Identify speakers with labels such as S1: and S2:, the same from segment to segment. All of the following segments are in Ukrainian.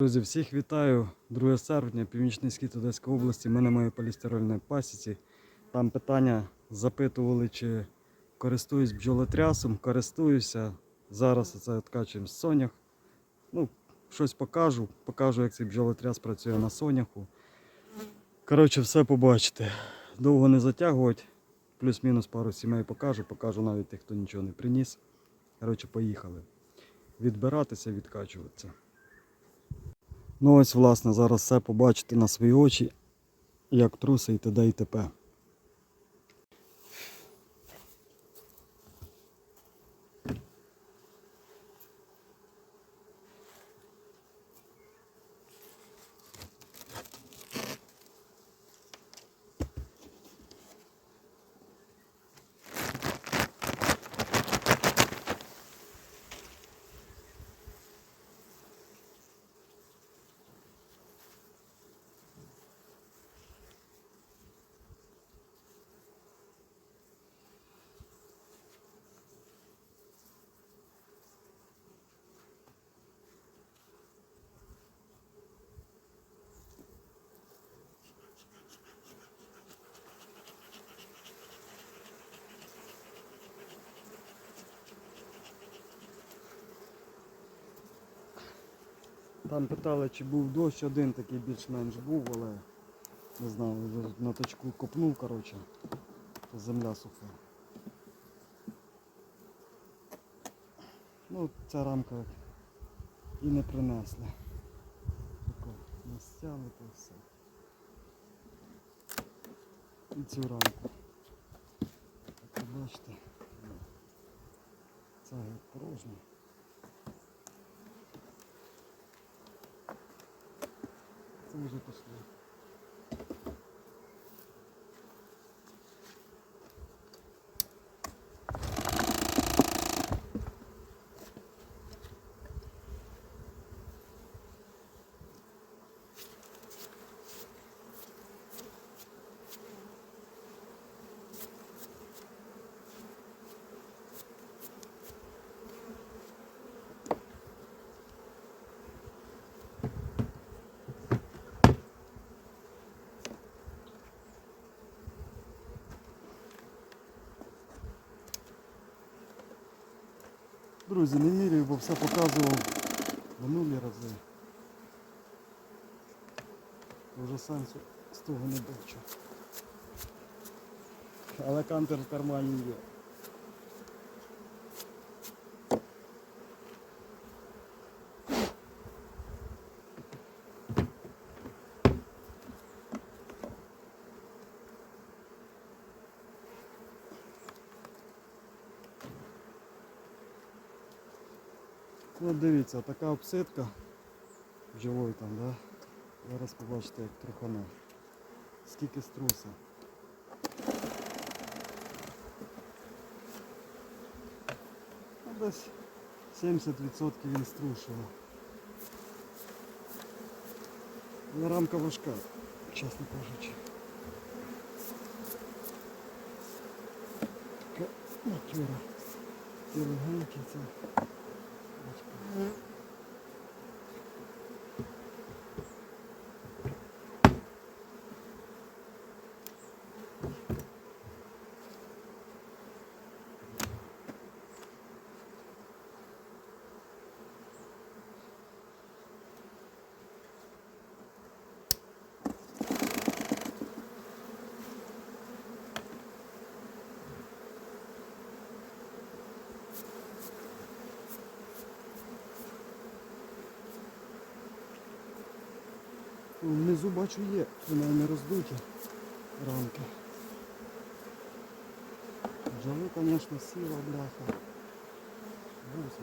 S1: Друзі, всіх вітаю. 2 серпня, Північний схід Одеської області. Ми на моїй полістирольній пасіці. Там питання запитували, чи користуюсь бджолотрясом. Користуюся. Зараз оце откачуємо з сонях. Ну, щось покажу. Покажу, як цей бджолотряс працює на соняху. Коротше, все побачите. Довго не затягувати. Плюс-мінус пару сімей покажу. Покажу навіть тих, хто нічого не приніс. Коротше, поїхали. Відбиратися, відкачуватися. Ну ось, власне, зараз все побачите на свої очі, як труси і т.д. і т.п. Там питали, чи був дощ, один такий більш-менш був, але не знаю, на точку копнув, коротше, земля суха. Ну, ця рамка і не принесла. Настяли то все. І цю рамку. Так бачите, ну, це порожня. Це вже Друзі, не міряю, бо все показував минулі рази. Вже сенсу з того не бачу. Але кантер в кармані є. Ну дивіться, така обсидка живой там, да? Зараз побачите, як трухане. Скільки струса. Ну, десь 70% він струшило. Але рамка важка, чесно кажучи. Така матюра. Ті легенькі це. Внизу бачу є, принаймні роздуті рамки. Бджоли, звісно, сіла, бляха. Бусить.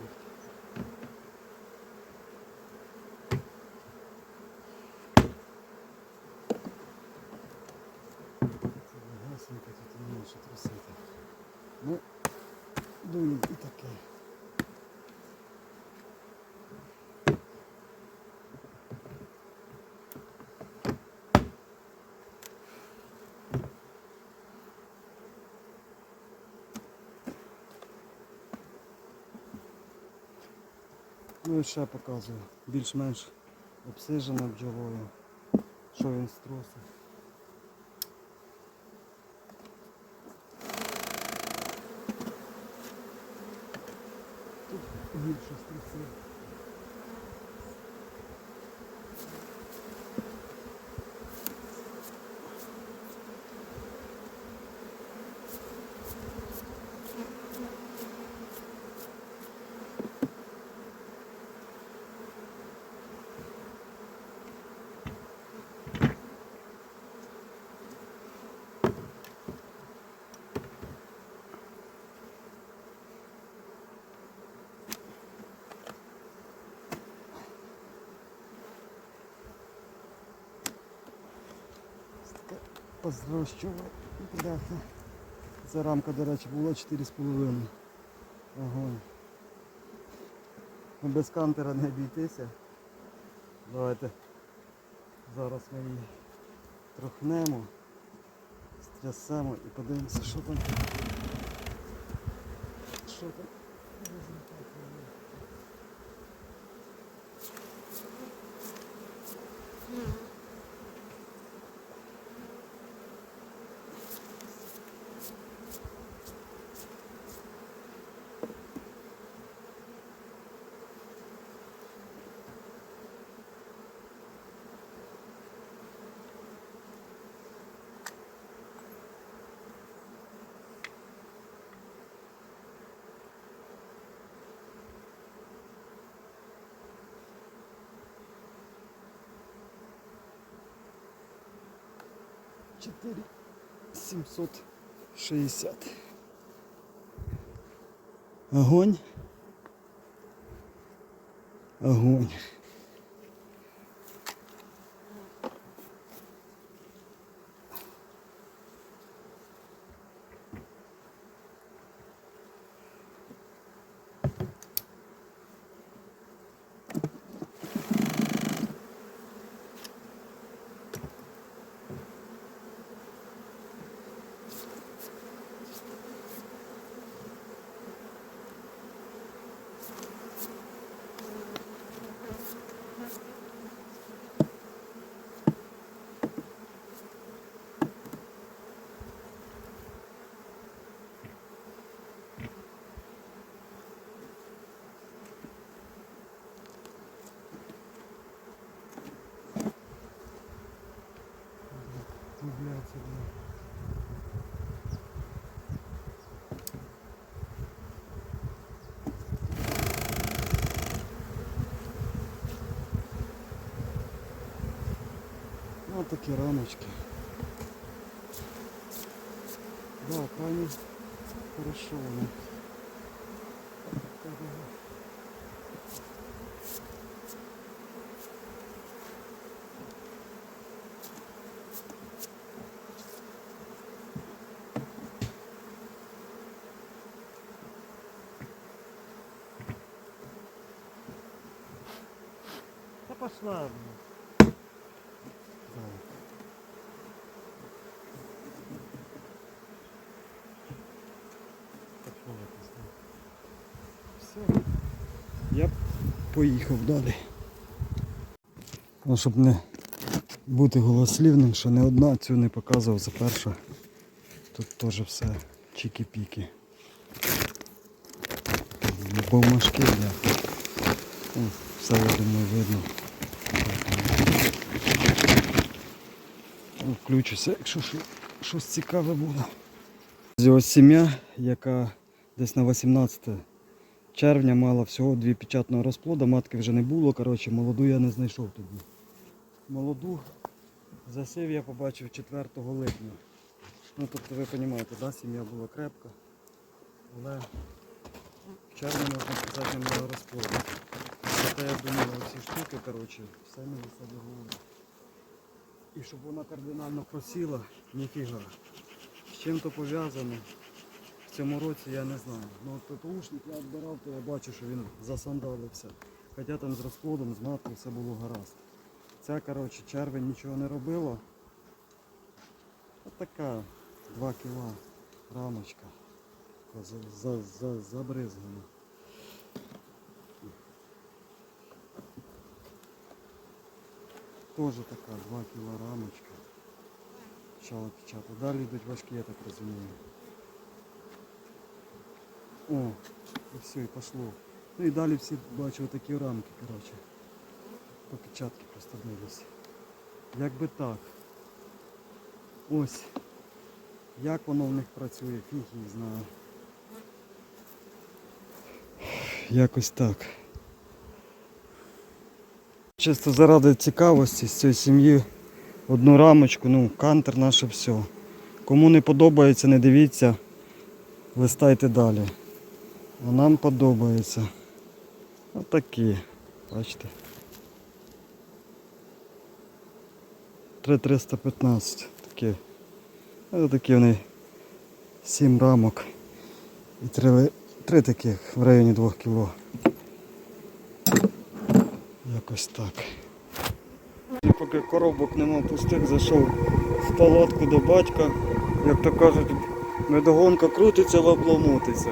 S1: Це легасенько, тут не менше трусити. Ну, дуємо і таке. Ну і ще показую. Більш-менш обсижена бджолою. Що він струсив? Тут більше струсив. Така позрощова бляха. Ця рамка, до речі, була 4,5. Огонь. Ну, Без кантера не обійтися. Давайте зараз ми її трохнемо, стрясемо і подивимося, що там. Що там? 4 760. Огонь. Огонь. Такі рамочки. Да, крайне хорошо вони. Та пошла. Поїхав далі. Ну, щоб не бути голослівним, що не одна цю не показував, це перша. Тут теж все чікі-піки. Бомашки, бля. О, Все, я думаю, видно. Включуся, якщо щось цікаве буде. Ось сім'я, яка десь на 18 червня мала всього дві печатного розплода, матки вже не було. Коротше, молоду я не знайшов тоді. Молоду засів я побачив 4 липня. Ну тобто ви розумієте, да, сім'я була крепка, але в червні можна сказати не мала розплоду. Зате я думаю, ці штуки, коротше, все мені себе голову. І щоб вона кардинально просіла, ніфіга. З чим то пов'язано в цьому році я не знаю. Ну ППУшник я відбирав, то я бачу, що він засандалився. Хоча там з розплодом, з маткою все було гаразд. Ця, коротше, червень нічого не робила. От така 2 кіла рамочка. Забризгана. Теж така 2 кг рамочка. Почала печатати. Далі йдуть важкі, я так розумію. О, і все, і пішло. Ну і далі всі бачу такі рамки, коротше. По печатки просто дивлюся. Як так. Ось. Як воно в них працює, фіг її знаю. Якось так. Чисто заради цікавості з цієї сім'ї одну рамочку, ну, кантер наше все. Кому не подобається, не дивіться, листайте далі. Нам подобається. Отакі. Бачите. 3315. Такі. Ось такі вони 7 рамок. І три, ли- три таких в районі 2 кг. Якось так. Поки коробок нема пустих, зайшов в палатку до батька. Як то кажуть, медогонка крутиться, лабло мутиться.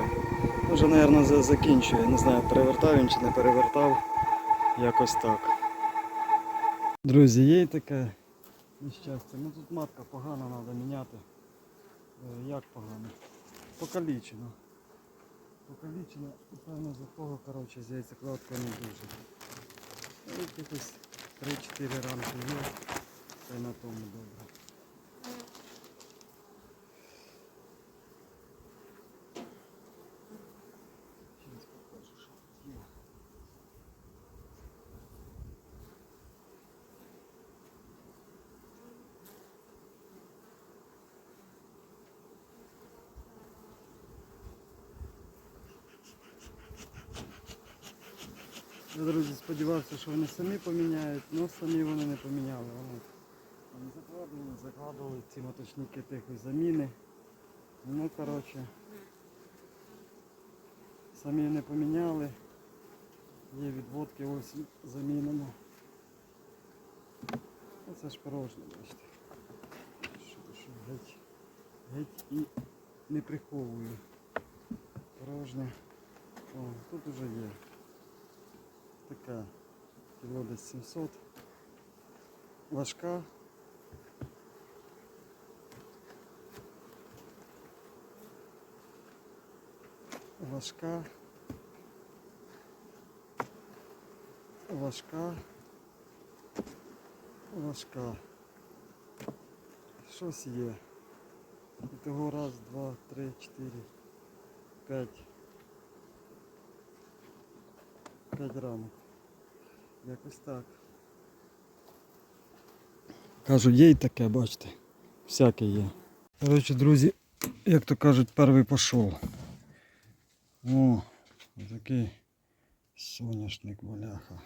S1: Вже, мабуть, закінчує. Не знаю, перевертав він чи не перевертав. Якось так. Друзі, є таке нещастя. Ну тут матка погана, треба міняти. Е, Як погано? Покалічена, і певно за того, коротше, з яйцекладкою не дуже. Якихось 3-4 рамки є, та й на тому добре. Друзі, сподівався, що вони самі поміняють, але самі вони не поміняли. Вони закладували, закладували ці моточники тихої заміни. Ну, коротше, самі не поміняли. Є відводки ось замінено. Оце ж порожнє, бачите. Що геть, геть і не приховую. Порожнє. О, тут уже є така кіло десь 700. Важка. Важка. Важка. Важка. Щось є. І того раз, два, три, чотири, п'ять. П'ять рамок. Якось так. Кажу, є й таке, бачите. Всяке є. Коротше, друзі, як то кажуть, перший пішов. О, такий соняшник боляха.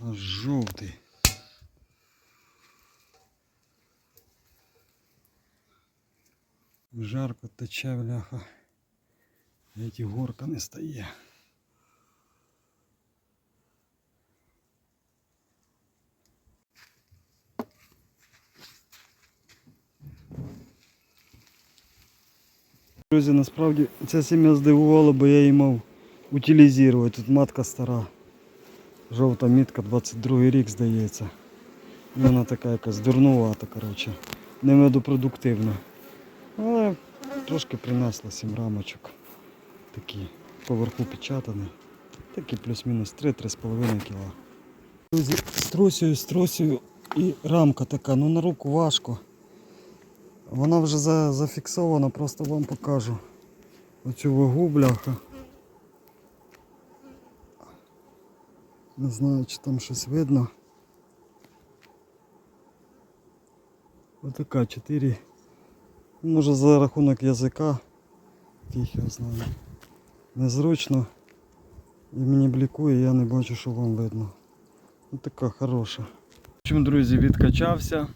S1: Аж жовтий. Жарко тече, бляха. Геть і горка не стає. Друзі, насправді ця сім'я здивувала, бо я її мав утилізувати. Тут матка стара. Жовта мітка, 22 рік здається. І Вона така якась дурнувата, коротше. Не медопродуктивна. Але трошки принесла 7 рамочок. Такі поверху печатані. Такі плюс-мінус 3-3,5 кг. Друзі, струсюю, струсюю і рамка така, ну на руку важко. Вона вже за, зафіксована, просто вам покажу. Оцю вагу бляха. Не знаю, чи там щось видно. Отака 4. Може за рахунок язика. Фіг його знаю. Незручно. І мені блікує, я не бачу, що вам видно. Ось така хороша. Общем, друзі, відкачався.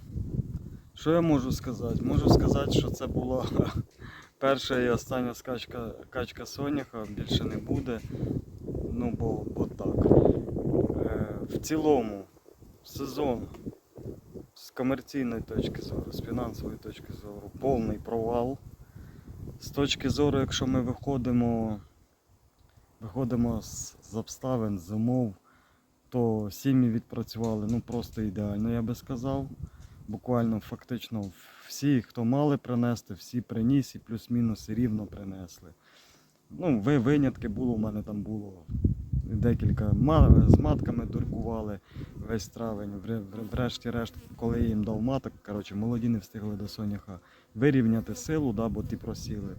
S1: Що я можу сказати? Можу сказати, що це була перша і остання скачка, качка соняха, більше не буде. Ну, бо, бо так. Е, в цілому сезон з комерційної точки зору, з фінансової точки зору, повний провал. З точки зору, якщо ми виходимо, виходимо з, з обставин, з умов, то сім'ї відпрацювали ну просто ідеально, я би сказав. Буквально фактично всі, хто мали принести, всі приніс і плюс-мінус рівно принесли. Ну, ви винятки було, у мене там було декілька з матками туркували весь травень. Вре- вре- Врешті-решт, коли я їм дав маток, коротше, молоді не встигли до соняха вирівняти силу, да, бо ті просіли.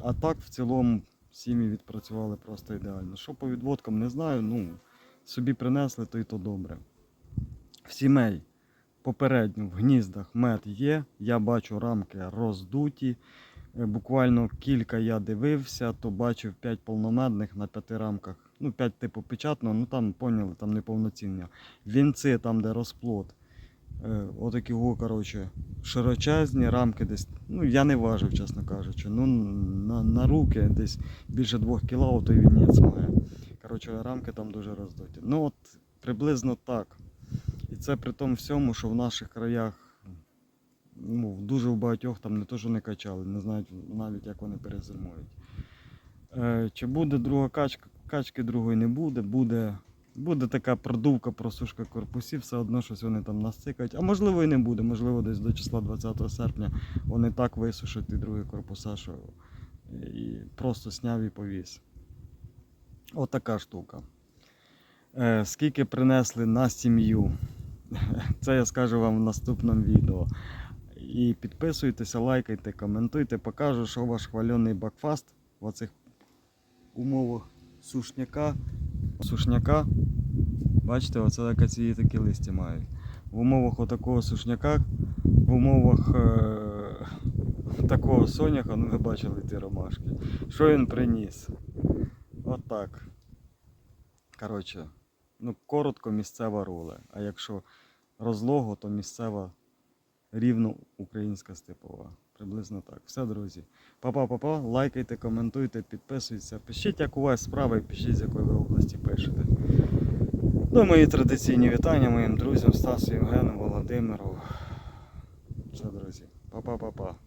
S1: А так в цілому сім'ї відпрацювали просто ідеально. Що по відводкам, не знаю. Ну, собі принесли, то й то добре. В сімей попередньо в гніздах мед є. Я бачу рамки роздуті. Е, Буквально кілька я дивився, то бачив 5 повномедних на 5 рамках. Ну, 5 типу печатного, ну там поняли, там неповноцінні. Вінці, там, де розплод. Е, Отакі, го, коротше, широчезні рамки десь. Ну, я не важив, чесно кажучи. Ну, на, на руки десь більше 2 кг, той вінець має. Коротше, рамки там дуже роздуті. Ну, от приблизно так. І це при тому всьому, що в наших краях ну, дуже в багатьох там не то, що не качали, не знають навіть, як вони перезимують. Е, чи буде друга качка? Качки другої не буде. Буде, буде така продувка, просушка корпусів, все одно щось вони там насцикають. А можливо і не буде. Можливо, десь до числа 20 серпня вони так висушать ті другі корпуса, що і просто сняв і повіз. Отака штука. Е, скільки принесли на сім'ю? Це я скажу вам в наступному відео. І підписуйтеся, лайкайте, коментуйте. Покажу, що ваш хвалений бакфаст в оцих умовах сушняка. Сушняка. Бачите, оце так ці такі листя мають. В умовах отакого сушняка, в умовах е- такого соняха, ну ви бачили ті ромашки. Що він приніс? Отак. Коротше, ну коротко місцева роле. А якщо розлого, то місцева рівно українська степова. Приблизно так. Все, друзі. Па-па-па-па, лайкайте, коментуйте, підписуйтесь. Пишіть, як у вас справи, пишіть, з якої ви області пишете. Ну, мої традиційні вітання моїм друзям Стасу, Євгену, Володимиру. Все, друзі. Па-па-па-па.